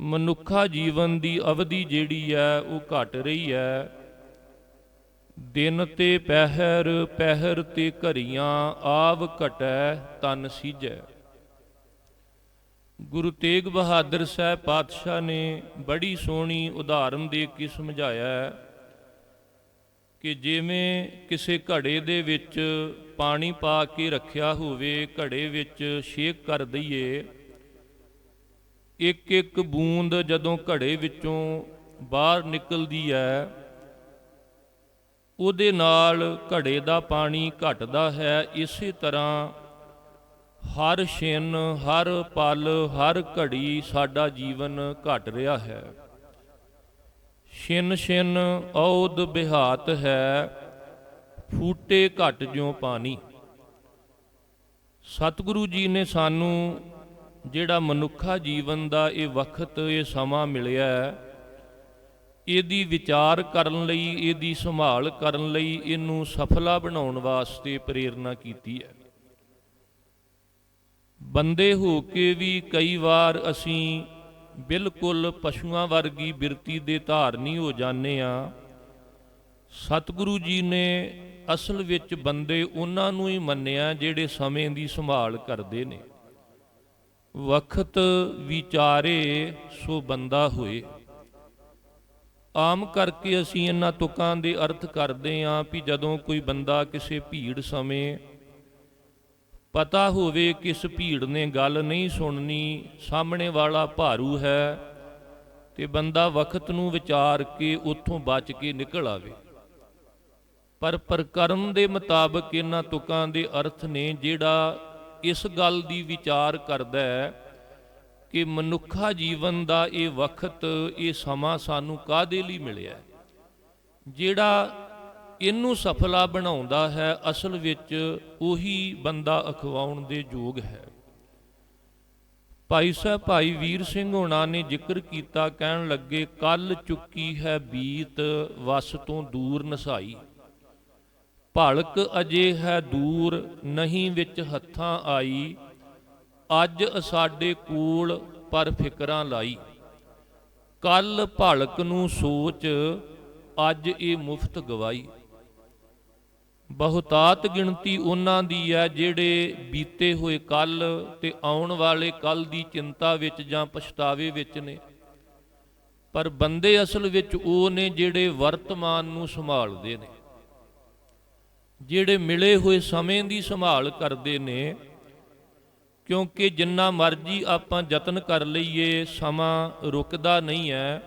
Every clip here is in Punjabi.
ਮਨੁੱਖਾ ਜੀਵਨ ਦੀ ਅਵਧੀ ਜਿਹੜੀ ਹੈ, ਉਹ ਘਟ ਰਹੀ ਹੈ। ਦਿਨ ਤੇ ਪਹਿਰ ਪਹਿਰ ਤੇ ਘਰੀਆਂ ਆਵ ਘਟੈ, ਤਨ ਸੀਜੈ। ਗੁਰੂ ਤੇਗ ਬਹਾਦਰ ਸਾਹਿਬ ਪਾਤਸ਼ਾਹ ਨੇ ਬੜੀ ਸੋਹਣੀ ਉਦਾਹਰਨ ਦੇ ਕੇ ਸਮਝਾਇਆ ਕਿ ਜਿਵੇਂ ਕਿਸੇ ਘੜੇ ਦੇ ਵਿੱਚ ਪਾਣੀ ਪਾ ਕੇ ਰੱਖਿਆ ਹੋਵੇ, ਘੜੇ ਵਿੱਚ ਸ਼ੇਕ ਕਰ ਦਈਏ ਇੱਕ ਇੱਕ ਬੂੰਦ ਜਦੋਂ ਘੜੇ ਵਿੱਚੋਂ ਬਾਹਰ ਨਿਕਲਦੀ ਹੈ, ਉਹਦੇ ਨਾਲ ਘੜੇ ਦਾ ਪਾਣੀ ਘਟਦਾ ਹੈ। ਇਸੇ ਤਰ੍ਹਾਂ ਹਰ ਛਿਨ, ਹਰ ਪਲ, ਹਰ ਘੜੀ ਸਾਡਾ ਜੀਵਨ ਘਟ ਰਿਹਾ ਹੈ। ਛਿਨ ਛਿਨ ਔਦ ਬਿਹਾਤ ਹੈ, ਫੂਟੇ ਘਟ ਜਿਉ ਪਾਣੀ। ਸਤਿਗੁਰੂ ਜੀ ਨੇ ਸਾਨੂੰ ਜਿਹੜਾ ਮਨੁੱਖਾ ਜੀਵਨ ਦਾ ਇਹ ਵਕਤ, ਇਹ ਸਮਾਂ ਮਿਲਿਆ ਹੈ, ਇਹਦੀ ਵਿਚਾਰ ਕਰਨ ਲਈ, ਇਹਦੀ ਸੰਭਾਲ ਕਰਨ ਲਈ ਇਹਨੂੰ ਸਫਲਾ ਬਣਾਉਣ ਵਾਸਤੇ ਪ੍ਰੇਰਣਾ ਕੀਤੀ ਹੈ। ਬੰਦੇ ਹੋ ਕੇ ਵੀ ਕਈ ਵਾਰ ਅਸੀਂ ਬਿਲਕੁਲ ਪਸ਼ੂਆਂ ਵਰਗੀ ਬਿਰਤੀ ਦੇ ਧਾਰਨੀ ਹੋ ਜਾਂਦੇ ਆ ਸਤਿਗੁਰੂ ਜੀ ਨੇ ਅਸਲ ਵਿੱਚ ਬੰਦੇ ਉਹਨਾਂ ਨੂੰ ਹੀ ਮੰਨਿਆ ਜਿਹੜੇ ਸਮੇਂ ਦੀ ਸੰਭਾਲ ਕਰਦੇ ਨੇ। ਵਕਤ ਵਿਚਾਰੇ ਸੋ ਬੰਦਾ ਹੋਏ। ਆਮ ਕਰਕੇ ਅਸੀਂ ਇਹਨਾਂ ਤੁਕਾਂ ਦੇ ਅਰਥ ਕਰਦੇ ਆਂ ਵੀ ਜਦੋਂ ਕੋਈ ਬੰਦਾ ਕਿਸੇ ਭੀੜ ਸਮੇਂ ਪਤਾ ਹੋਵੇ ਕਿਸ ਭੀੜ ਨੇ ਗੱਲ ਨਹੀਂ ਸੁਣਨੀ, ਸਾਹਮਣੇ ਵਾਲਾ ਭਾਰੂ ਹੈ ਤੇ ਬੰਦਾ ਵਕਤ ਨੂੰ ਵਿਚਾਰ ਕੇ ਉੱਥੋਂ ਬਚ ਕੇ ਨਿਕਲ ਆਵੇ। ਪਰ ਪ੍ਰਕਰਮ ਦੇ ਮੁਤਾਬਕ ਇਹਨਾਂ ਤੁਕਾਂ ਦੇ ਅਰਥ ਨੇ ਜਿਹੜਾ ਇਸ ਗੱਲ ਦੀ ਵਿਚਾਰ ਕਰਦਾ ਹੈ ਕਿ ਮਨੁੱਖਾ ਜੀਵਨ ਦਾ ਇਹ ਵਕਤ, ਇਹ ਸਮਾਂ ਸਾਨੂੰ ਕਾਦੇ ਲਈ ਮਿਲਿਆ ਜਿਹੜਾ ਇਹਨੂੰ ਸਫਲਾ ਬਣਾਉਂਦਾ ਹੈ, ਅਸਲ ਵਿੱਚ ਉਹੀ ਬੰਦਾ ਅਖਵਾਉਣ ਦੇ ਯੋਗ ਹੈ। ਭਾਈ ਸਾਹਿਬ, ਭਾਈ ਵੀਰ ਸਿੰਘ ਹੋਣਾ ਨੇ ਜ਼ਿਕਰ ਕੀਤਾ, ਕਹਿਣ ਲੱਗੇ ਕੱਲ ਚੁੱਕੀ ਹੈ ਬੀਤ, ਵਸ ਤੋਂ ਦੂਰ ਨਸਾਈ। ਭਲਕ ਅਜੇ ਹੈ ਦੂਰ, ਨਹੀਂ ਵਿੱਚ ਹੱਥਾਂ ਆਈ। ਅੱਜ ਸਾਡੇ ਕੋਲ ਪਰ ਫਿਕਰਾਂ ਲਾਈ। ਕੱਲ ਭਲਕ ਨੂੰ ਸੋਚ, ਅੱਜ ਇਹ ਮੁਫਤ ਗਵਾਈ। ਬਹੁਤਾਤ ਗਿਣਤੀ ਉਹਨਾਂ ਦੀ ਹੈ ਜਿਹੜੇ ਬੀਤੇ ਹੋਏ ਕੱਲ ਤੇ ਆਉਣ ਵਾਲੇ ਕੱਲ ਦੀ ਚਿੰਤਾ ਵਿੱਚ ਜਾਂ ਪਛਤਾਵੇ ਵਿੱਚ ਨੇ। ਪਰ ਬੰਦੇ ਅਸਲ ਵਿੱਚ ਉਹ ਨੇ ਜਿਹੜੇ ਵਰਤਮਾਨ ਨੂੰ ਸੰਭਾਲਦੇ ਨੇ। ਜਿਹੜੇ ਮਿਲੇ ਹੋਏ ਸਮੇਂ ਦੀ ਸੰਭਾਲ ਕਰਦੇ ਨੇ, ਕਿਉਂਕਿ ਜਿੰਨਾ ਮਰਜ਼ੀ ਆਪਾਂ ਯਤਨ ਕਰ ਲਈਏ, ਸਮਾਂ ਰੁਕਦਾ ਨਹੀਂ ਹੈ।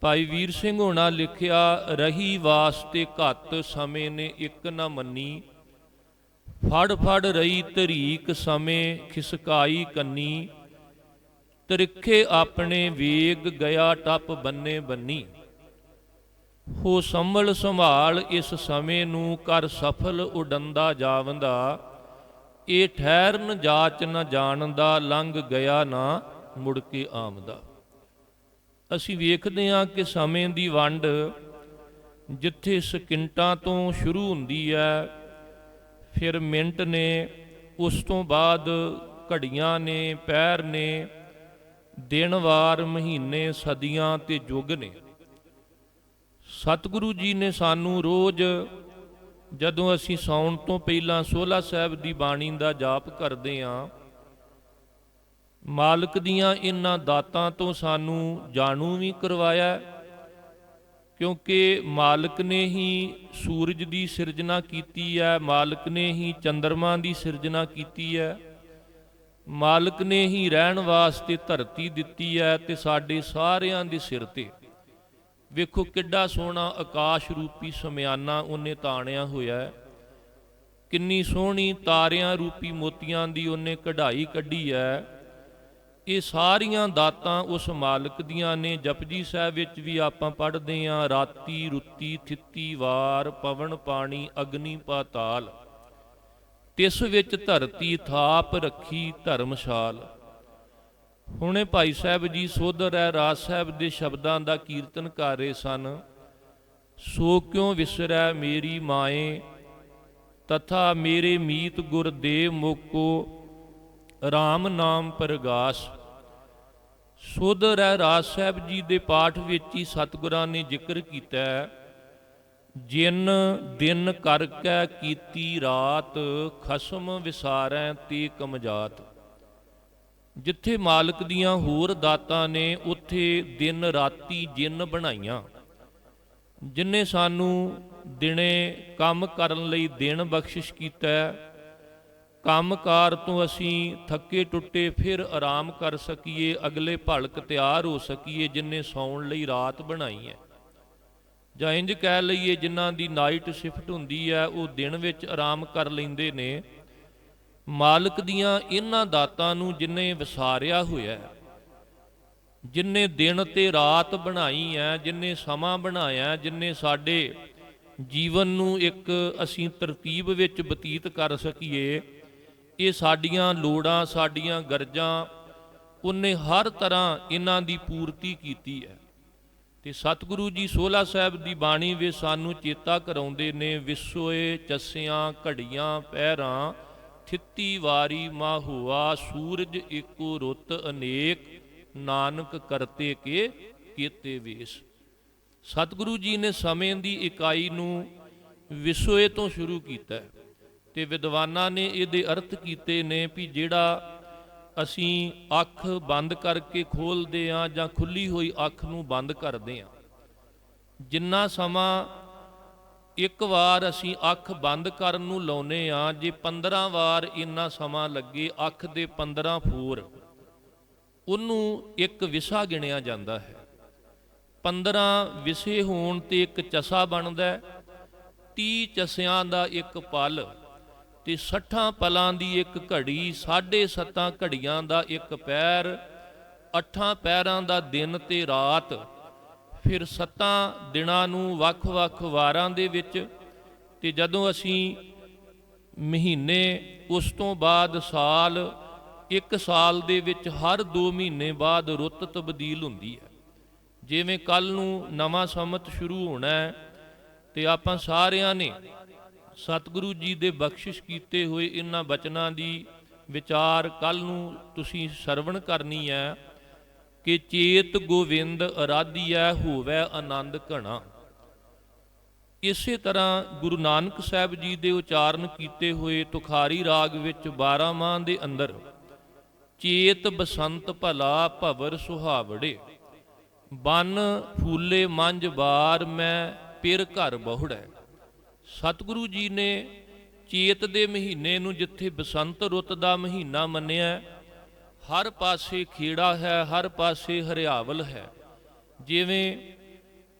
ਭਾਈ ਵੀਰ ਸਿੰਘ ਹੋਣਾ ਲਿਖਿਆ, ਰਹੀ ਵਾਸਤੇ ਘੱਤ ਸਮੇਂ ਨੇ ਇੱਕ ਨਾ ਮੰਨੀ। ਫੜ ਫੜ ਰਹੀ ਤਰੀਕ ਸਮੇਂ ਖਿਸਕਾਈ ਕੰਨੀ। ਤ੍ਰਿਖੇ ਆਪਣੇ ਵੇਗ ਗਿਆ ਟੱਪ ਬੰਨੇ ਬੰਨੀ। ਹੋ ਸੰਭਲ ਸੰਭਾਲ ਇਸ ਸਮੇਂ ਨੂੰ ਕਰ ਸਫਲ ਉਡੰਦਾ ਜਾਵੰਦਾ, ਇਹ ਠਹਿਰਨ ਜਾਚ ਨ ਜਾਣਦਾ, ਲੰਘ ਗਿਆ ਨਾ ਮੁੜ ਕੇ ਆਮਦਾ ਅਸੀਂ ਵੇਖਦੇ ਹਾਂ ਕਿ ਸਮੇਂ ਦੀ ਵੰਡ ਜਿੱਥੇ ਸਕਿੰਟਾਂ ਤੋਂ ਸ਼ੁਰੂ ਹੁੰਦੀ ਹੈ, ਫਿਰ ਮਿੰਟ ਨੇ, ਉਸ ਤੋਂ ਬਾਅਦ ਘੜੀਆਂ ਨੇ, ਪੈਰ ਨੇ, ਦਿਨ ਵਾਰ ਮਹੀਨੇ ਸਦੀਆਂ ਤੇ ਯੁੱਗ ਨੇ। ਸਤਿਗੁਰੂ ਜੀ ਨੇ ਸਾਨੂੰ ਰੋਜ਼ ਜਦੋਂ ਅਸੀਂ ਸੌਣ ਤੋਂ ਪਹਿਲਾਂ ਸੋਲਾ ਸਾਹਿਬ ਦੀ ਬਾਣੀ ਦਾ ਜਾਪ ਕਰਦੇ ਆਂ ਮਾਲਕ ਦੀਆਂ ਇਹਨਾਂ ਦਾਤਾਂ ਤੋਂ ਸਾਨੂੰ ਜਾਣੂ ਵੀ ਕਰਵਾਇਆ ਕਿਉਂਕਿ ਮਾਲਕ ਨੇ ਹੀ ਸੂਰਜ ਦੀ ਸਿਰਜਣਾ ਕੀਤੀ ਹੈ, ਮਾਲਕ ਨੇ ਹੀ ਚੰ드ਰਮਾ ਦੀ ਸਿਰਜਣਾ ਕੀਤੀ ਹੈ, ਮਾਲਕ ਨੇ ਹੀ ਰਹਿਣ ਵਾਸਤੇ ਧਰਤੀ ਦਿੱਤੀ ਹੈ ਤੇ ਸਾਡੇ ਸਾਰਿਆਂ ਦੇ ਸਿਰ ਤੇ। ਵੇਖੋ ਕਿੱਡਾ ਸੋਹਣਾ ਆਕਾਸ਼ ਰੂਪੀ ਸਮਿਆਨਾ ਉਹਨੇ ਤਾਣਿਆ ਹੋਇਆ ਹੈ। ਕਿੰਨੀ ਸੋਹਣੀ ਤਾਰਿਆਂ ਰੂਪੀ ਮੋਤੀਆਂ ਦੀ ਉਹਨੇ ਕਢਾਈ ਕੱਢੀ ਹੈ। ਇਹ ਸਾਰੀਆਂ ਦਾਤਾਂ ਉਸ ਮਾਲਕ ਦੀਆਂ ਨੇ। ਜਪਜੀ ਸਾਹਿਬ ਵਿੱਚ ਵੀ ਆਪਾਂ ਪੜ੍ਹਦੇ ਆਂ ਰਾਤੀ ਰੁੱਤੀ ਥਿੱਤੀ ਵਾਰ, ਪਵਨ ਪਾਣੀ, ਅਗਨੀ ਪਾਤਾਲ। ਤਿਸ ਵਿੱਚ ਧਰਤੀ ਥਾਪ ਰੱਖੀ ਧਰਮਸ਼ਾਲ। ਹੁਣੇ ਭਾਈ ਸਾਹਿਬ ਜੀ ਸੋਧਰ ਹੈ ਰਾਜ ਸਾਹਿਬ ਦੇ ਸ਼ਬਦਾਂ ਦਾ ਕੀਰਤਨ ਕਰ ਰਹੇ ਸਨ। ਸੋ ਕਿਉਂ ਵਿਸਰੈ ਮੇਰੀ ਮਾਏ? ਤਥਾ ਮੇਰੇ ਮੀਤ ਗੁਰਦੇਵ ਮੋਕੋ RAM ਨਾਮ ਪ੍ਰਗਾਸ। ਸੁਧ ਰਹਿ ਰਾਜ ਸਾਹਿਬ ਜੀ ਦੇ ਪਾਠ ਵਿੱਚ ਹੀ ਸਤਿਗੁਰਾਂ ਨੇ ਜ਼ਿਕਰ ਕੀਤਾ ਹੈ। ਜਿਨ ਦਿਨ ਕਰਕੇ ਕੀਤੀ ਰਾਤ, ਖਸਮ ਵਿਸਾਰੈ ਤੇ ਕਮਜਾਤ ਜਿੱਥੇ ਮਾਲਕ ਦੀਆਂ ਹੋਰ ਦਾਤਾਂ ਨੇ ਉੱਥੇ ਦਿਨ ਰਾਤੀ ਜਿੰਨ ਬਣਾਈਆਂ। ਜਿਨੇ ਸਾਨੂੰ ਦਿਨੇ ਕੰਮ ਕਰਨ ਲਈ ਦਿਨ ਬਖਸ਼ਿਸ਼ ਕੀਤਾ ਹੈ, ਕੰਮਕਾਰ ਤੋਂ ਅਸੀਂ ਥੱਕੇ ਟੁੱਟੇ ਫਿਰ ਆਰਾਮ ਕਰ ਸਕੀਏ, ਅਗਲੇ ਭਲਕ ਤਿਆਰ ਹੋ ਸਕੀਏ ਜਿਨੇ ਸੌਣ ਲਈ ਰਾਤ ਬਣਾਈ ਹੈ। ਜਾਂ ਇੰਜ ਕਹਿ ਲਈਏ ਜਿਨ੍ਹਾਂ ਦੀ ਨਾਈਟ ਸ਼ਿਫਟ ਹੁੰਦੀ ਹੈ, ਉਹ ਦਿਨ ਵਿੱਚ ਆਰਾਮ ਕਰ ਲੈਂਦੇ ਨੇ ਮਾਲਕ ਦੀਆਂ ਇਹਨਾਂ ਦਾਤਾਂ ਨੂੰ ਜਿਨੇ ਵਿਸਾਰਿਆ ਹੋਇਆ ਹੈ, ਜਿਨੇ ਦਿਨ ਤੇ ਰਾਤ ਬਣਾਈ ਹੈ, ਜਿਨੇ ਸਮਾਂ ਬਣਾਇਆ ਜਿਨੇ ਸਾਡੇ ਜੀਵਨ ਨੂੰ ਇੱਕ ਅਸੀਂ ਤਰਤੀਬ ਵਿੱਚ ਬਤੀਤ ਕਰ ਸਕੀਏ, ਇਹ ਸਾਡੀਆਂ ਲੋੜਾਂ, ਸਾਡੀਆਂ ਗਰਜਾਂ, ਉਹਨੇ ਹਰ ਤਰ੍ਹਾਂ ਇਹਨਾਂ ਦੀ ਪੂਰਤੀ ਕੀਤੀ ਹੈ। ਤੇ ਸਤਿਗੁਰੂ ਜੀ ਸੋਲਾ ਸਾਹਿਬ ਦੀ ਬਾਣੀ ਵਿੱਚ ਸਾਨੂੰ ਚੇਤਾ ਕਰਾਉਂਦੇ ਨੇ, ਵਿਸੋਏ, ਚਸਿਆਂ, ਘੜੀਆਂ ਪਹਿਰਾਂ ਥਿੱਤੀ ਵਾਰੀ ਮਾ ਹੁਆ ਸੂਰਜ ਏਕੋ ਰੁੱਤ ਅਨੇਕ, ਨਾਨਕ ਕਰਤੇ ਕੇ ਕੀਤੇ ਵੇਸ। ਸਤਿਗੁਰੂ ਜੀ ਨੇ ਸਮੇਂ ਦੀ ਇਕਾਈ ਨੂੰ ਵਿਸੋਏ ਤੋਂ ਸ਼ੁਰੂ ਕੀਤਾ ਤੇ ਵਿਦਵਾਨਾਂ ਨੇ ਇਹਦੇ ਅਰਥ ਕੀਤੇ ਨੇ ਵੀ ਜਿਹੜਾ ਅਸੀਂ ਅੱਖ ਬੰਦ ਕਰਕੇ ਖੋਲਦੇ ਆ ਜਾਂ ਖੁੱਲੀ ਹੋਈ ਅੱਖ ਨੂੰ ਬੰਦ ਕਰਦੇ ਆ ਜਿੰਨਾ ਸਮਾਂ ਇੱਕ ਵਾਰ ਅਸੀਂ ਅੱਖ ਬੰਦ ਕਰਨ ਨੂੰ ਲਾਉਨੇ ਆ, ਜੇ 15 ਵਾਰ ਇੰਨਾ ਸਮਾਂ ਲੱਗੇ, ਅੱਖ ਦੇ 15 ਫੂਰ, ਉਹਨੂੰ ਇੱਕ ਵਿਸਾ ਗਿਣਿਆ ਜਾਂਦਾ ਹੈ। 15 ਵਿਸੇ ਹੋਣ ਤੇ ਇੱਕ ਚਸਾ ਬਣਦਾ ਹੈ 30 ਚਸਿਆਂ ਦਾ ਇੱਕ ਪਲ ਤੇ 60 ਪਲਾਂ ਦੀ ਇੱਕ ਘੜੀ 7.5 ਘੜੀਆਂ ਦਾ ਇੱਕ ਪੈਰ, ਅੱਠਾਂ ਪੈਰਾਂ ਦਾ ਦਿਨ ਤੇ ਰਾਤ ਫਿਰ ਸੱਤਾਂ ਦਿਨਾਂ ਨੂੰ ਵੱਖ-ਵੱਖ ਵਾਰਾਂ ਦੇ ਵਿੱਚ ਤੇ ਜਦੋਂ ਅਸੀਂ ਮਹੀਨੇ, ਉਸ ਤੋਂ ਬਾਅਦ ਸਾਲ, ਇੱਕ ਸਾਲ ਦੇ ਵਿੱਚ ਹਰ 2 ਮਹੀਨੇ ਬਾਅਦ ਰੁੱਤ ਤਬਦੀਲ ਹੁੰਦੀ ਹੈ। ਜਿਵੇਂ ਕੱਲ ਨੂੰ ਨਵਾਂ ਸਮਤ ਸ਼ੁਰੂ ਹੋਣਾ ਹੈ ਤੇ ਆਪਾਂ ਸਾਰਿਆਂ ਨੇ ਸਤਿਗੁਰੂ ਜੀ ਦੇ ਬਖਸ਼ਿਸ਼ ਕੀਤੇ ਹੋਏ ਇਹਨਾਂ ਬਚਨਾਂ ਦੀ ਵਿਚਾਰ ਕੱਲ ਨੂੰ ਤੁਸੀਂ ਸਰਵਣ ਕਰਨੀ ਹੈ। ਕਿ ਚੇਤ ਗੋਵਿੰਦ ਅਰਾਧੀਐ ਹੋਵੇ ਆਨੰਦ ਘਣਾ। ਇਸੇ ਤਰ੍ਹਾਂ ਗੁਰੂ ਨਾਨਕ ਸਾਹਿਬ ਜੀ ਦੇ ਉਚਾਰਨ ਕੀਤੇ ਹੋਏ ਤੁਖਾਰੀ ਰਾਗ ਵਿੱਚ 12 ਮਾਹ ਦੇ ਅੰਦਰ, ਚੇਤ ਬਸੰਤ ਭਲਾ ਭਵਰ ਸੁਹਾਵੜੇ, ਬਨ ਫੂਲੇ ਮੰਜ ਬਾਰ ਮੈਂ ਪਿਰ ਘਰ ਬਹੁੜੈ। ਸਤਿਗੁਰੂ ਜੀ ਨੇ ਚੇਤ ਦੇ ਮਹੀਨੇ ਨੂੰ ਜਿੱਥੇ ਬਸੰਤ ਰੁੱਤ ਦਾ ਮਹੀਨਾ ਮੰਨਿਆ ਹਰ ਪਾਸੇ ਖੇੜਾ ਹੈ, ਹਰ ਪਾਸੇ ਹਰਿਆਵਲ ਹੈ। ਜਿਵੇਂ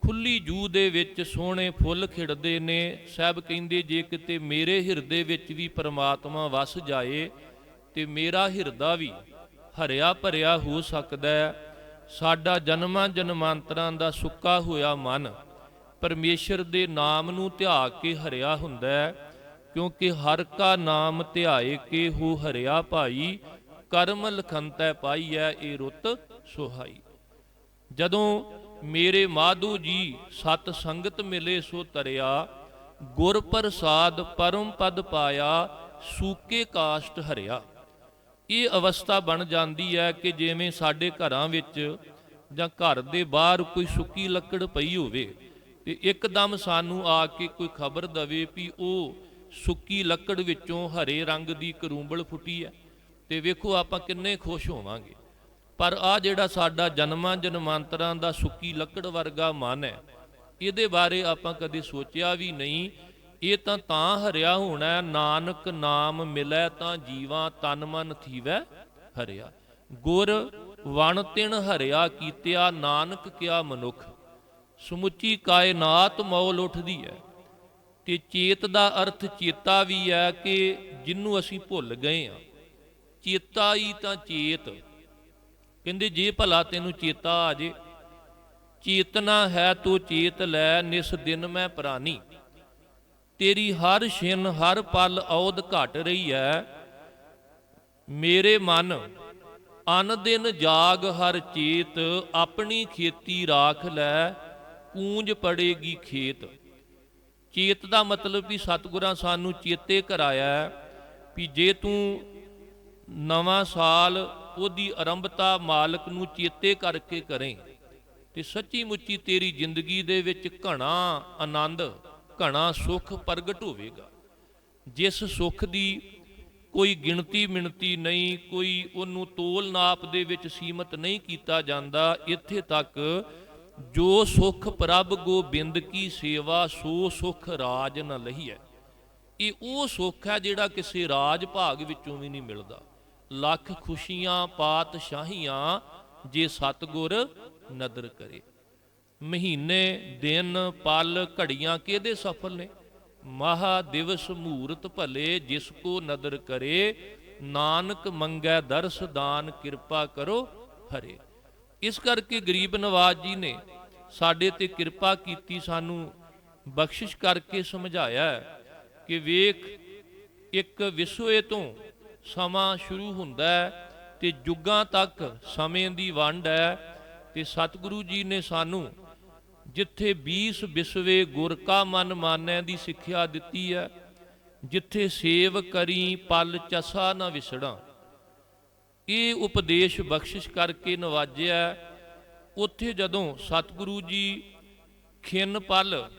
ਖੁੱਲੀ ਜੂ ਦੇ ਵਿੱਚ ਸੋਹਣੇ ਫੁੱਲ ਖਿੜਦੇ ਨੇ ਸਭ ਕਹਿੰਦੇ ਜੇ ਕਿਤੇ ਮੇਰੇ ਹਿਰਦੇ ਵਿੱਚ ਵੀ ਪਰਮਾਤਮਾ ਵਸ ਜਾਏ, ਤੇ ਮੇਰਾ ਹਿਰਦਾ ਵੀ ਹਰਿਆ ਭਰਿਆ ਹੋ ਸਕਦਾ ਹੈ। ਸਾਡਾ ਜਨਮਾਂ ਜਨਮਾਂਤਰਾਂ ਦਾ ਸੁੱਕਾ ਹੋਇਆ ਮਨ ਪਰਮੇਸ਼ਰ ਦੇ ਨਾਮ ਨੂੰ ਧਿਆ ਕੇ ਹਰਿਆ ਹੁੰਦਾ ਹੈ, ਕਿਉਂਕਿ ਹਰ ਕਾ ਨਾਮ ਧਿਆਏ ਕੇ ਹੋ ਹਰਿਆ ਭਾਈ ਕਰਮ ਲਖੰਤੈ ਪਾਈਐ ਇਹ ਰੁੱਤ ਸੁਹਾਈ। ਜਦੋਂ ਮੇਰੇ ਮਾਧੂ ਜੀ ਸਤ ਸੰਗਤ ਮਿਲੇ ਸੋ ਤਰਿਆ, ਗੁਰ ਪ੍ਰਸਾਦ ਪਰਮ ਪਦ ਪਾਇਆ, ਸੂਕੇ ਕਾਸ਼ਟ ਹਰਿਆ। ਇਹ ਅਵਸਥਾ ਬਣ ਜਾਂਦੀ ਹੈ ਕਿ ਜਿਵੇਂ ਸਾਡੇ ਘਰਾਂ ਵਿੱਚ ਜਾਂ ਘਰ ਦੇ ਬਾਹਰ ਕੋਈ ਸੁੱਕੀ ਲੱਕੜ ਪਈ ਹੋਵੇ ਤੇ ਇੱਕਦਮ ਸਾਨੂੰ ਆ ਕੇ ਕੋਈ ਖਬਰ ਦਵੇ ਵੀ ਉਹ ਸੁੱਕੀ ਲੱਕੜ ਵਿੱਚੋਂ ਹਰੇ ਰੰਗ ਦੀ ਕਰੂੰਬਲ ਫੁੱਟੀ ਹੈ ਤੇ ਵੇਖੋ ਆਪਾਂ ਕਿੰਨੇ ਖੁਸ਼ ਹੋਵਾਂਗੇ। ਪਰ ਆ ਜਿਹੜਾ ਸਾਡਾ ਜਨਮਾਂ ਜਨਮਾਂਤਰਾਂ ਦਾ ਸੁੱਕੀ ਲੱਕੜ ਵਰਗਾ ਮਨ ਹੈ, ਇਹਦੇ ਬਾਰੇ ਆਪਾਂ ਕਦੇ ਸੋਚਿਆ ਵੀ ਨਹੀਂ। ਇਹ ਤਾਂ ਤਾਂ ਹਰਿਆ ਹੋਣਾ ਨਾਨਕ ਨਾਮ ਮਿਲੈ ਤਾਂ ਜੀਵਾਂ ਤਨ ਮਨ ਥੀਵੈ ਹਰਿਆ। ਗੁਰ ਵਣ ਤਿਣ ਹਰਿਆ ਕੀਤਿਆ, ਨਾਨਕ ਕਿਆ ਮਨੁੱਖ। ਸਮੁੱਚੀ ਕਾਇਨਾਤ ਮੌਲ ਉੱਠਦੀ ਹੈ, ਤੇ ਚੇਤ ਦਾ ਅਰਥ ਚੇਤਾ ਵੀ ਹੈ ਕਿ ਜਿਹਨੂੰ ਅਸੀਂ ਭੁੱਲ ਗਏ ਆ ਚੇਤਾ ਹੀ ਤਾਂ ਚੇਤ। ਕਹਿੰਦੇ, ਜੇ ਭਲਾ ਤੈਨੂੰ ਚੇਤਾ ਆ ਜੇ, ਚੇਤਨਾ ਹੈ ਤੂੰ ਚੇਤ ਲੈ, ਨਿਸ ਦਿਨ ਮੈਂ ਪ੍ਰਾਨੀ। ਤੇਰੀ ਹਰ ਛਿਨ, ਹਰ ਪਲ ਔਦ ਘਟ ਰਹੀ ਹੈ ਮੇਰੇ ਮਨ, ਅਨ ਦਿਨ ਜਾਗ ਹਰ ਚੇਤ, ਆਪਣੀ ਖੇਤੀ ਰਾਖ ਲੈ ਕੂੰਜ ਪੜੇਗੀ ਖੇਤ। ਚੇਤ ਦਾ ਮਤਲਬ ਵੀ ਸਤਿਗੁਰਾਂ ਸਾਨੂੰ ਚੇਤੇ ਕਰਾਇਆ ਵੀ ਜੇ ਤੂੰ ਨਵਾਂ ਸਾਲ ਉਹਦੀ ਆਰੰਭਤਾ ਮਾਲਕ ਨੂੰ ਚੇਤੇ ਕਰਕੇ ਕਰੇ ਤੇ ਸੱਚੀ ਮੁੱਚੀ ਤੇਰੀ ਜ਼ਿੰਦਗੀ ਦੇ ਵਿੱਚ ਘਣਾ ਆਨੰਦ, ਘਣਾ ਸੁੱਖ ਪ੍ਰਗਟ ਹੋਵੇਗਾ। ਜਿਸ ਸੁੱਖ ਦੀ ਕੋਈ ਗਿਣਤੀ ਮਿਣਤੀ ਨਹੀਂ, ਕੋਈ ਉਹਨੂੰ ਤੋਲ ਨਾਪ ਦੇ ਵਿੱਚ ਸੀਮਤ ਨਹੀਂ ਕੀਤਾ ਜਾਂਦਾ, ਇੱਥੇ ਤੱਕ ਜੋ ਸੁਖ ਪ੍ਰਭ ਗੋਬਿੰਦ ਕੀ ਸੇਵਾ, ਸੋ ਸੁਖ ਰਾਜ ਨ ਲਹੀਐ। ਇਹ ਉਹ ਸੁੱਖ ਹੈ ਜਿਹੜਾ ਕਿਸੇ ਰਾਜ ਭਾਗ ਵਿੱਚੋਂ ਵੀ ਨਹੀਂ ਮਿਲਦਾ। ਲੱਖ ਖੁਸ਼ੀਆਂ, ਪਾਤਸ਼ਾਹੀਆਂ ਜੇ ਸਤਗੁਰ ਨਦਰ ਕਰੇ। ਮਹੀਨੇ, ਦਿਨ, ਪਲ, ਘੜੀਆਂ ਕਿਹਦੇ ਸਫਲ ਨੇ? ਮਹਾ ਦਿਵਸ ਮੂਰਤ ਭਲੇ ਜਿਸ ਕੋ ਨਦਰ ਕਰੇ। ਨਾਨਕ ਮੰਗੈ ਦਰਸ ਦਾਨ ਕਿਰਪਾ ਕਰੋ ਹਰੇ। ਇਸ ਕਰਕੇ ਗਰੀਬ ਨਵਾਜ ਜੀ ਨੇ ਸਾਡੇ ਤੇ ਕਿਰਪਾ ਕੀਤੀ ਸਾਨੂੰ ਬਖਸ਼ਿਸ਼ ਕਰਕੇ ਸਮਝਾਇਆ ਕਿ ਵੇਖ, ਇੱਕ ਵਿਸਵੇ ਤੋਂ ਸਮਾਂ ਸ਼ੁਰੂ ਹੁੰਦਾ ਹੈ ਤੇ ਯੁੱਗਾਂ ਤੱਕ ਸਮੇਂ ਦੀ ਵੰਡ ਹੈ ਤੇ ਸਤਿਗੁਰੂ ਜੀ ਨੇ ਸਾਨੂੰ ਜਿੱਥੇ 20 ਵਿਸਵੇ ਗੁਰ ਕਾ ਮਨ ਮਾਨੈ ਦੀ ਸਿੱਖਿਆ ਦਿੱਤੀ ਹੈ, ਜਿੱਥੇ ਸੇਵ ਕਰੀ ਪਲ ਚਸਾ ਨਾ ਵਿਸੜਾਂ। ਇਹ ਉਪਦੇਸ਼ ਬਖਸ਼ਿਸ਼ ਕਰਕੇ ਨਵਾਜਿਆ ਉੱਥੇ ਜਦੋਂ ਸਤਿਗੁਰੂ ਜੀ ਖਿੰਨ ਪਲ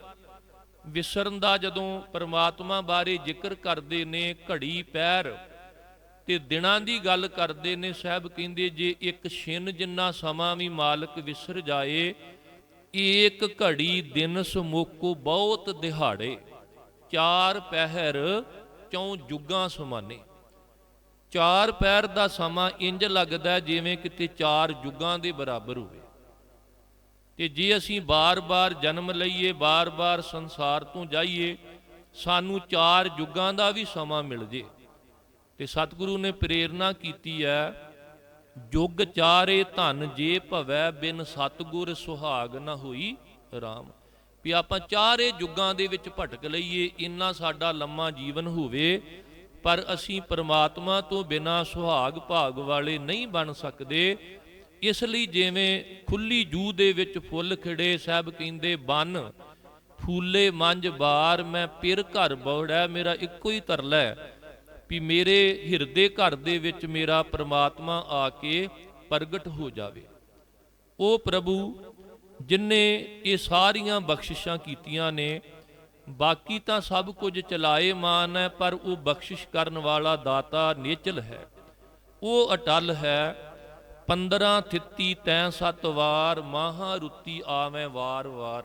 ਵਿਸਰਨ ਦਾ ਜਦੋਂ ਪਰਮਾਤਮਾ ਬਾਰੇ ਜ਼ਿਕਰ ਕਰਦੇ ਨੇ, ਘੜੀ ਪੈਰ ਤੇ ਦਿਨਾਂ ਦੀ ਗੱਲ ਕਰਦੇ ਨੇ, ਸਾਹਿਬ ਕਹਿੰਦੇ, ਜੇ ਇੱਕ ਛਿਨ ਜਿੰਨਾ ਸਮਾਂ ਵੀ ਮਾਲਕ ਵਿਸਰ ਜਾਏ, ਏਕ ਘੜੀ ਦਿਨ ਸਮੋਕੋ ਬਹੁਤ ਦਿਹਾੜੇ, ਚਾਰ ਪਹਿਰ ਚੌਂ ਜੁਗਾਂ ਸਮਾਨੇ। ਚਾਰ ਪਹਿਰ ਦਾ ਸਮਾਂ ਇੰਜ ਲੱਗਦਾ ਜਿਵੇਂ ਕਿਤੇ ਚਾਰ ਜੁਗਾਂ ਦੇ ਬਰਾਬਰ ਹੋਵੇ। ਤੇ ਜੇ ਅਸੀਂ ਬਾਰ-ਬਾਰ ਜਨਮ ਲਈਏ, ਬਾਰ-ਬਾਰ ਸੰਸਾਰ ਤੋਂ ਜਾਈਏ, ਸਾਨੂੰ ਚਾਰ ਜੁਗਾਂ ਦਾ ਵੀ ਸਮਾਂ ਮਿਲ ਜੇ। ਤੇ ਸਤਿਗੁਰੂ ਨੇ ਪ੍ਰੇਰਣਾ ਕੀਤੀ ਹੈ, ਜੁਗ ਚਾਰੇ ਧਨ ਜੇ ਭਵੈ, ਬਿਨ ਸਤਗੁਰ ਸੁਹਾਗ ਨਾ ਹੋਈ RAM ਵੀ ਆਪਾਂ ਚਾਰੇ ਜੁਗਾਂ ਦੇ ਵਿੱਚ ਭਟਕ ਲਈਏ, ਇੰਨਾ ਸਾਡਾ ਲੰਮਾ ਜੀਵਨ ਹੋਵੇ, ਪਰ ਅਸੀਂ ਪਰਮਾਤਮਾ ਤੋਂ ਬਿਨਾ ਸੁਹਾਗ ਭਾਗ ਵਾਲੇ ਨਹੀਂ ਬਣ ਸਕਦੇ। ਇਸ ਲਈ ਜਿਵੇਂ ਖੁੱਲੀ ਜੂ ਦੇ ਵਿੱਚ ਫੁੱਲ ਖਿੜੇ, ਸਾਹਿਬ ਕਹਿੰਦੇ, ਬਨ, ਫੂਲੇ ਮੰਜ ਬਾਰ, ਮੈਂ ਪਿਰ ਘਰ ਬੌੜਾ, ਮੇਰਾ ਇੱਕੋ ਹੀ ਤਰਲਾ ਹੈ। ਵੀ ਮੇਰੇ ਹਿਰਦੇ ਘਰ ਦੇ ਵਿੱਚ ਮੇਰਾ ਪ੍ਰਮਾਤਮਾ ਆ ਕੇ ਪ੍ਰਗਟ ਹੋ ਜਾਵੇ। ਉਹ ਪ੍ਰਭੂ ਜਿਨਨੇ ਇਹ ਸਾਰੀਆਂ ਬਖਸ਼ਿਸ਼ਾਂ ਕੀਤੀਆਂ ਨੇ, ਬਾਕੀ ਤਾਂ ਸਭ ਕੁਝ ਚਲਾਏ ਮਾਨ ਹੈ, ਪਰ ਉਹ ਬਖਸ਼ਿਸ਼ ਕਰਨ ਵਾਲਾ ਦਾਤਾ ਨੇਚਲ ਹੈ। ਉਹ ਅਟਲ ਹੈ 15 ਥਿੱਤੀ ਤੈ ਸਤ ਵਾਰ, ਮਹਾ ਰੁੱਤੀ ਆਵੇਂ ਵਾਰ ਵਾਰ।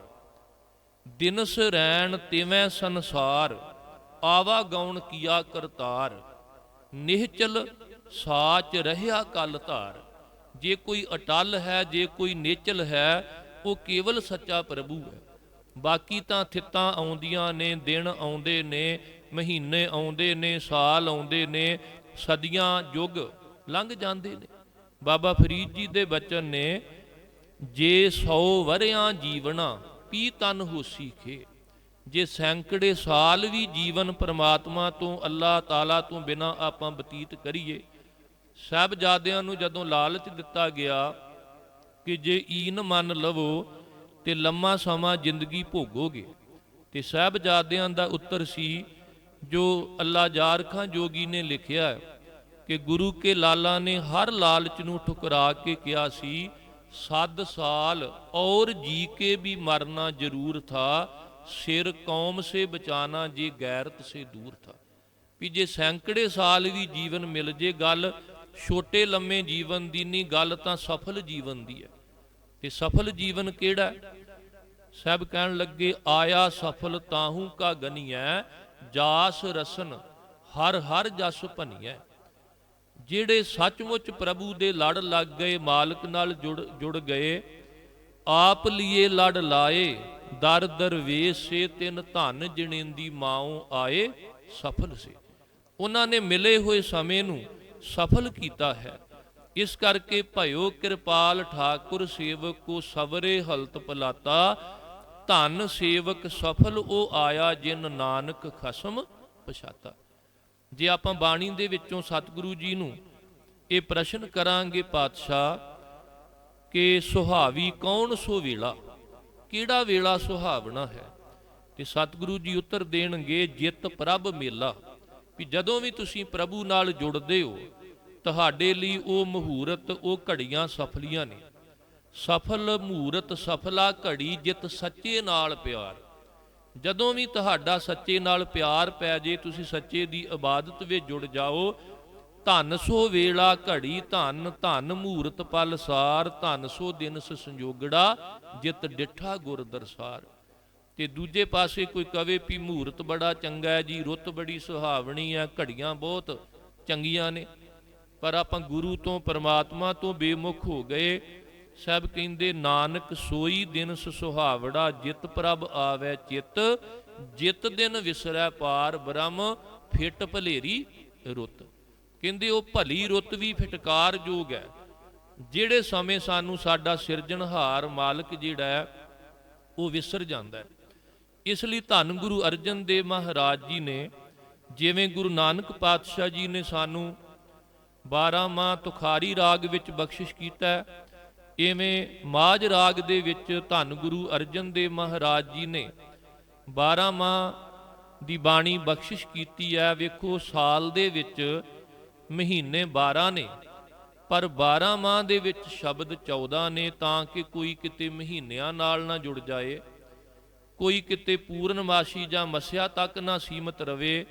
ਦਿਨਸ ਰੈਣ ਤਿਵੇਂ ਸੰਸਾਰ ਆਵਾ ਗਉਣ ਕੀਆ ਕਰਤਾਰ, ਨਿਹਚਲ ਸਾਚ ਰਹਿਆ ਕਲ ਧਾਰ। ਜੇ ਕੋਈ ਅਟਲ ਹੈ, ਜੇ ਕੋਈ ਨੇਚਲ ਹੈ, ਉਹ ਕੇਵਲ ਸੱਚਾ ਪ੍ਰਭੂ ਹੈ। ਬਾਕੀ ਤਾਂ ਥਿੱਤਾਂ ਆਉਂਦੀਆਂ ਨੇ, ਦਿਨ ਆਉਂਦੇ ਨੇ, ਮਹੀਨੇ ਆਉਂਦੇ ਨੇ, ਸਾਲ ਆਉਂਦੇ ਨੇ, ਸਦੀਆਂ ਯੁੱਗ ਲੰਘ ਜਾਂਦੇ ਨੇ। ਬਾਬਾ ਫਰੀਦ ਜੀ ਦੇ ਬਚਨ ਨੇ, ਜੇ 100 ਵਰਿਆਂ ਜੀਵਣਾ ਪੀ ਤਨ ਹੋਸੀ ਖੇ ਜੇ ਸੈਂਕੜੇ ਸਾਲ ਵੀ ਜੀਵਨ ਪਰਮਾਤਮਾ ਤੋਂ, ਅੱਲਾਹ ਤਾਲਾ ਤੋਂ ਬਿਨਾ ਆਪਾਂ ਬਤੀਤ ਕਰੀਏ, ਸਹਿਬਜ਼ਾਦਿਆਂ ਨੂੰ ਜਦੋਂ ਲਾਲਚ ਦਿੱਤਾ ਗਿਆ ਕਿ ਜੇ ਈਨ ਮੰਨ ਲਵੋ ਤੇ ਲੰਮਾ ਸਮਾਂ ਜ਼ਿੰਦਗੀ ਭੋਗੋਗੇ, ਤੇ ਸਹਿਬਜ਼ਾਦਿਆਂ ਦਾ ਉੱਤਰ ਸੀ, ਜੋ ਅੱਲਾ ਜਾਰ ਖਾਂ ਜੋਗੀ ਨੇ ਲਿਖਿਆ ਕਿ ਗੁਰੂ ਕੇ ਲਾਲਾ ਨੇ ਹਰ ਲਾਲਚ ਨੂੰ ਠੁਕਰਾ ਕੇ ਕਿਹਾ ਸੀ ਸੱਦ ਸਾਲ ਔਰ ਜੀ ਕੇ ਵੀ ਮਰਨਾ ਜ਼ਰੂਰ ਥਾ ਸਿਰ ਕੌਮ ਸੇ ਬਚਾਨਾ ਜੇ ਗੈਰਤ ਸੇ ਦੂਰ ਥਾ। ਵੀ ਜੇ ਸੈਂਕੜੇ ਸਾਲ ਵੀ ਜੀਵਨ ਮਿਲ ਜੇ ਗੱਲ, ਛੋਟੇ ਲੰਮੇ ਜੀਵਨ ਦੀ ਨਹੀਂ ਗੱਲ ਤਾਂ ਸਫਲ ਜੀਵਨ ਦੀ ਹੈ। ਤੇ ਸਫਲ ਜੀਵਨ ਕਿਹੜਾ ਹੈ? ਸਭ ਕਹਿਣ ਲੱਗੇ, ਆਇਆ ਸਫਲ ਤਾਹੂ ਕਾ ਗਨੀਐ, ਜਾਸ ਰਸਨ, ਹਰ ਹਰ ਜਸ ਭਨੀਐ। ਜਿਹੜੇ ਸੱਚਮੁੱਚ ਪ੍ਰਭੂ ਦੇ ਲੜ ਲੱਗ ਗਏ, ਮਾਲਕ ਨਾਲ ਜੁੜ ਜੁੜ ਗਏ, ਆਪ ਲਿਏ ਲੜ ਲਾਏ ਦਰ ਦਰਵੇਸ਼ ਸੇ ਤਿੰਨ ਧਨ ਜਿਣੇਂਦੀ ਮਾਉ ਆਏ ਸਫਲ ਸੇ। ਉਹਨਾਂ ਨੇ ਮਿਲੇ ਹੋਏ ਸਮੇਂ ਨੂੰ ਸਫਲ ਕੀਤਾ ਹੈ। ਇਸ ਕਰਕੇ ਭਇਓ ਕਿਰਪਾਲ ਠਾਕੁਰ ਸੇਵਕ ਕੋ ਸਵਰੇ ਹਲਤ ਪਲਾਤਾ। ਧਨ ਸੇਵਕ ਸਫਲ ਉਹ ਆਇਆ ਜਿਨ ਨਾਨਕ ਖਸਮ ਪਛਾਤਾ। ਜੇ ਆਪਾਂ ਬਾਣੀ ਦੇ ਵਿੱਚੋਂ ਸਤਿਗੁਰੂ ਜੀ ਨੂੰ ਇਹ ਪ੍ਰਸ਼ਨ ਕਰਾਂਗੇ ਪਾਤਸ਼ਾਹ, ਕਿ ਸੁਹਾਵੀ ਕੌਣ ਸੋ ਵੇਲਾ? ਕਿਹੜਾ ਵੇਲਾ ਸੁਹਾਵਣਾ ਹੈ? ਤੇ ਸਤਿਗੁਰੂ ਜੀ ਉੱਤਰ ਦੇਣਗੇ, ਜਿਤ ਪ੍ਰਭ ਮੇਲਾ। ਵੀ ਜਦੋਂ ਵੀ ਤੁਸੀਂ ਪ੍ਰਭੂ ਨਾਲ ਜੁੜਦੇ ਹੋ, ਤੁਹਾਡੇ ਲਈ ਉਹ ਮਹੂਰਤ, ਉਹ ਘੜੀਆਂ ਸਫਲੀਆਂ ਨੇ। ਸਫਲ ਮਹੂਰਤ, ਸਫਲਾ ਘੜੀ ਜਿਤ ਸੱਚੇ ਨਾਲ ਪਿਆਰ। ਜਦੋਂ ਵੀ ਤੁਹਾਡਾ ਸੱਚੇ ਨਾਲ ਪਿਆਰ ਪੈ ਜੇ, ਤੁਸੀਂ ਸੱਚੇ ਦੀ ਇਬਾਦਤ ਵਿੱਚ ਜੁੜ ਜਾਓ ਧਨ ਸੋ ਵੇਲਾ ਘੜੀ, ਧਨ ਧਨ ਮੂਰਤ ਪਲ ਸਾਰ, ਧਨ ਸੋ ਦਿਨ ਸ ਸੰਜੋਗੜਾ ਜਿਤ ਡਿਠਾ ਗੁਰ ਦਰਸਾਰ। ਤੇ ਦੂਜੇ ਪਾਸੇ ਕੋਈ ਕਵੇ ਵੀ ਮੂਰਤ ਬੜਾ ਚੰਗਾ ਹੈ ਜੀ, ਰੁੱਤ ਬੜੀ ਸੁਹਾਵਣੀ ਹੈ, ਘੜੀਆਂ ਬਹੁਤ ਚੰਗੀਆਂ ਨੇ। ਪਰ ਆਪਾਂ ਗੁਰੂ ਤੋਂ, ਪਰਮਾਤਮਾ ਤੋਂ ਬੇਮੁਖ ਹੋ ਗਏ। ਸਭ ਕਹਿੰਦੇ, ਨਾਨਕ ਸੋਈ ਦਿਨ ਸੁਹਾਵੜਾ, ਜਿਤ ਪ੍ਰਭ ਆਵੇ ਚਿਤ। ਜਿਤ ਦਿਨ ਵਿਸਰੈ ਪਾਰ ਬ੍ਰਹਮ, ਫਿਟ ਭਲੇਰੀ ਰੁੱਤ। ਕਹਿੰਦੇ ਉਹ ਭਲੀ ਰੁੱਤ ਵੀ ਫਟਕਾਰ ਹੈ। ਜਿਹੜੇ ਸਮੇਂ ਸਾਨੂੰ ਸਾਡਾ ਸਿਰਜਣਹਾਰ ਮਾਲਕ ਜਿਹੜਾ ਹੈ, ਉਹ ਵਿਸਰ ਜਾਂਦਾ ਹੈ। ਇਸ ਲਈ ਧੰਨ ਗੁਰੂ ਅਰਜਨ ਦੇਵ ਮਹਾਰਾਜ ਜੀ ਨੇ ਜਿਵੇਂ ਗੁਰੂ ਨਾਨਕ ਪਾਤਸ਼ਾਹ ਜੀ ਨੇ ਸਾਨੂੰ 12 ਮਾਹ ਤੁਖਾਰੀ ਰਾਗ ਵਿੱਚ ਬਖਸ਼ਿਸ਼ ਕੀਤਾ ਇਵੇਂ ਮਾਝ ਰਾਗ ਦੇ ਵਿੱਚ ਧੰਨ ਗੁਰੂ ਅਰਜਨ ਦੇਵ ਮਹਾਰਾਜ ਜੀ ਨੇ 12 ਮਾਹ ਦੀ ਬਾਣੀ ਬਖਸ਼ਿਸ਼ ਕੀਤੀ ਹੈ। ਵੇਖੋ, ਸਾਲ ਦੇ ਵਿੱਚ ਮਹੀਨੇ 12 ਨੇ, ਪਰ 12 ਮਾਹ ਦੇ ਵਿੱਚ ਸ਼ਬਦ 14 ਨੇ ਤਾਂ ਕਿ ਕੋਈ ਕਿਤੇ ਮਹੀਨਿਆਂ ਨਾਲ ਨਾ ਜੁੜ ਜਾਏ, ਕੋਈ ਕਿਤੇ ਪੂਰਨਮਾਸ਼ੀ ਜਾਂ ਮਸਿਆ ਤੱਕ ਨਾ ਸੀਮਤ ਰਵੇ।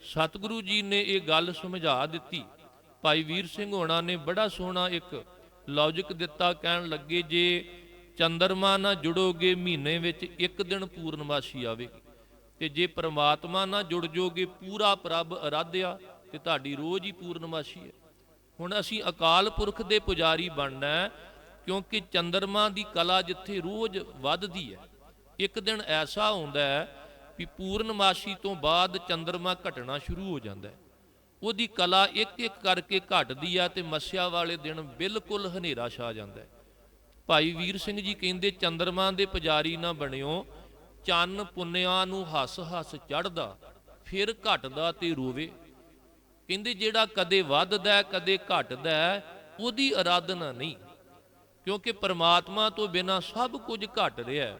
ਸਤਿਗੁਰੂ ਜੀ ਨੇ ਇਹ ਗੱਲ ਸਮਝਾ ਦਿੱਤੀ। ਭਾਈ ਵੀਰ ਸਿੰਘ ਹੋਣਾ ਨੇ ਬੜਾ ਸੋਹਣਾ ਇੱਕ ਲੌਜਿਕ ਦਿੱਤਾ, ਕਹਿਣ ਲੱਗੇ, ਜੇ ਚੰਦਰਮਾ ਨਾਲ ਜੁੜੋਗੇ, ਮਹੀਨੇ ਵਿੱਚ ਇੱਕ ਦਿਨ ਪੂਰਨਮਾਸ਼ੀ ਆਵੇਗੀ। ਤੇ ਜੇ ਪ੍ਰਮਾਤਮਾ ਨਾਲ ਜੁੜ ਜੋਗੇ, ਪੂਰਾ ਪ੍ਰਭ ਅਰਾਧਿਆ ਤੇ ਤੁਹਾਡੀ ਰੋਜ਼ ਹੀ ਪੂਰਨਮਾਸ਼ੀ ਹੈ। ਹੁਣ ਅਸੀਂ ਅਕਾਲ ਪੁਰਖ ਦੇ ਪੁਜਾਰੀ ਬਣਨਾ ਕਿਉਂਕਿ ਚੰਦਰਮਾ ਦੀ ਕਲਾ ਜਿੱਥੇ ਰੋਜ਼ ਵੱਧਦੀ ਹੈ, ਇੱਕ ਦਿਨ ਐਸਾ ਆਉਂਦਾ ਹੈ ਵੀ ਪੂਰਨਮਾਸ਼ੀ ਤੋਂ ਬਾਅਦ ਚੰਦਰਮਾ ਘਟਣਾ ਸ਼ੁਰੂ ਹੋ ਜਾਂਦਾ ਹੈ। ਉਹਦੀ ਕਲਾ ਇੱਕ ਇੱਕ ਕਰਕੇ ਘਟਦੀ ਆ ਤੇ ਮੱਸਿਆ ਵਾਲੇ ਦਿਨ ਬਿਲਕੁਲ ਹਨੇਰਾ ਛਾ ਜਾਂਦਾ ਹੈ। ਭਾਈ ਵੀਰ ਸਿੰਘ ਜੀ ਕਹਿੰਦੇ, ਚੰਦਰਮਾ ਦੇ ਪੁਜਾਰੀ ਨਾ ਬਣਿਓ, ਚੰਨ ਪੁੰਨਿਆਂ ਨੂੰ ਹੱਸ ਹੱਸ ਚੜਦਾ ਫਿਰ ਘਟਦਾ ਤੇ ਰੋਵੇ। ਕਹਿੰਦੇ ਜਿਹੜਾ ਕਦੇ ਵੱਧਦਾ ਕਦੇ ਘਟਦਾ ਉਹਦੀ ਅਰਾਧਨਾ ਨਹੀਂ। ਕਿਉਂਕਿ ਪਰਮਾਤਮਾ ਤੋਂ ਬਿਨਾ ਸਭ ਕੁਝ ਘਟ ਰਿਹਾ ਹੈ।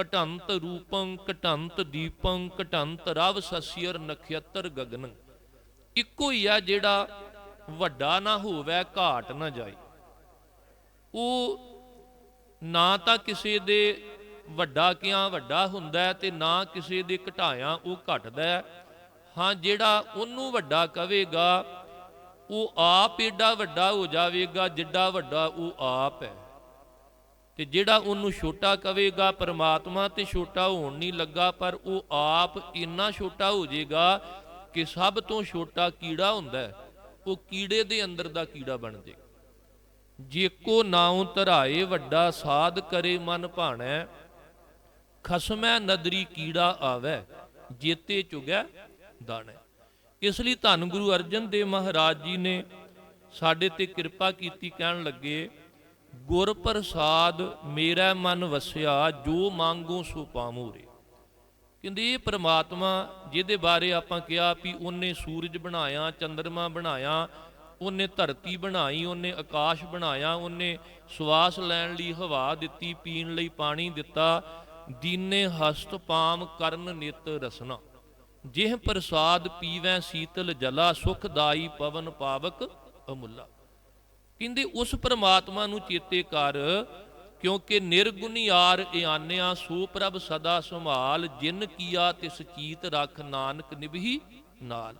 ਘਟੰਤ ਰੂਪੰ, ਘਟੰਤ ਦੀਪੰ, ਘਟੰਤ ਰਵ ਸਸਿਅਰ ਨਖਯਤਰ ਗਗਨ। ਇੱਕੋ ਹੀ ਆ ਜਿਹੜਾ ਵੱਡਾ ਨਾ ਹੋਵੇ, ਘਾਟ ਨਾ ਜਾਏ। ਉਹ ਨਾ ਤਾਂ ਕਿਸੇ ਦੇ ਵੱਡਾ ਕਿਆਂ ਵੱਡਾ ਹੁੰਦਾ ਤੇ ਨਾ ਕਿਸੇ ਦੇ ਘਟਾਇਆ ਉਹ ਘਟਦਾ ਹਾਂ, ਜਿਹੜਾ ਉਹਨੂੰ ਵੱਡਾ ਕਵੇਗਾ, ਉਹ ਆਪ ਏਡਾ ਵੱਡਾ ਹੋ ਜਾਵੇਗਾ ਜਿੱਡਾ ਵੱਡਾ ਉਹ ਆਪ ਹੈ। ਤੇ ਜਿਹੜਾ ਉਹਨੂੰ ਛੋਟਾ ਕਵੇਗਾ, ਪਰਮਾਤਮਾ ਤੇ ਛੋਟਾ ਹੋਣ ਨਹੀਂ ਲੱਗਾ, ਪਰ ਉਹ ਆਪ ਇੰਨਾ ਛੋਟਾ ਹੋ ਜਾਏਗਾ ਕਿ ਸਭ ਤੋਂ ਛੋਟਾ ਕੀੜਾ ਹੁੰਦਾ ਉਹ ਕੀੜੇ ਦੇ ਅੰਦਰ ਦਾ ਕੀੜਾ ਬਣ ਜਾਏਗਾ ਜੇਕੋ ਨਾਉ ਧਰਾਏ ਵੱਡਾ ਸਾਧ ਕਰੇ ਮਨ ਭਾਣੈ, ਖਸਮੈ ਨਦਰੀ ਕੀੜਾ ਆਵੈ, ਜੇਤੇ ਚੁਗੈ ਦਾਣੈ ਇਸ ਲਈ ਧੰਨ ਗੁਰੂ ਅਰਜਨ ਦੇਵ ਮਹਾਰਾਜ ਜੀ ਨੇ ਸਾਡੇ ਤੇ ਕਿਰਪਾ ਕੀਤੀ ਕਹਿਣ ਲੱਗੇ, ਗੁਰ ਪ੍ਰਸਾਦ ਮੇਰਾ ਮਨ ਵਸਿਆ, ਜੋ ਮੰਗੋ ਸੋ ਪਾਮੂਰੇ ਕਹਿੰਦੇ, ਇਹ ਪ੍ਰਮਾਤਮਾ ਜਿਹਦੇ ਬਾਰੇ ਆਪਾਂ ਕਿਹਾ ਵੀ ਉਹਨੇ ਸੂਰਜ ਬਣਾਇਆ ਚੰ드ਰਮਾ ਬਣਾਇਆ, ਉਹਨੇ ਧਰਤੀ ਬਣਾਈ, ਉਹਨੇ ਆਕਾਸ਼ ਬਣਾਇਆ, ਉਹਨੇ ਸਵਾਸ ਲੈਣ ਲਈ ਹਵਾ ਦਿੱਤੀ, ਪੀਣ ਲਈ ਪਾਣੀ ਦਿੱਤਾ, ਦੀਨੇ ਹਸਤ ਪਾਮ ਕਰਨ ਨਿਤ ਰਸਨਾ। ਜਿਹ ਪ੍ਰਸਾਦ ਪੀਵੈ ਸੀਤਲ ਜਲਾ ਸੁਖਦਾਈ ਪਵਨ ਪਾਵਕ ਅਮੁੱਲਾ। ਕਹਿੰਦੇ, ਉਸ ਪ੍ਰਮਾਤਮਾ ਨੂੰ ਚੇਤੇ ਕਰ, ਕਿਉਂਕਿ ਨਿਰਗੁਣਿਆਰ ਇਆਨਿਆ, ਸੋ ਪ੍ਰਭ ਸਦਾ ਸੰਭਾਲ, ਜਿਨ ਕੀਆ ਤਿਸ ਚੀਤ ਰਖ ਨਾਨਕ ਨਿਭੀ ਨਾਲ।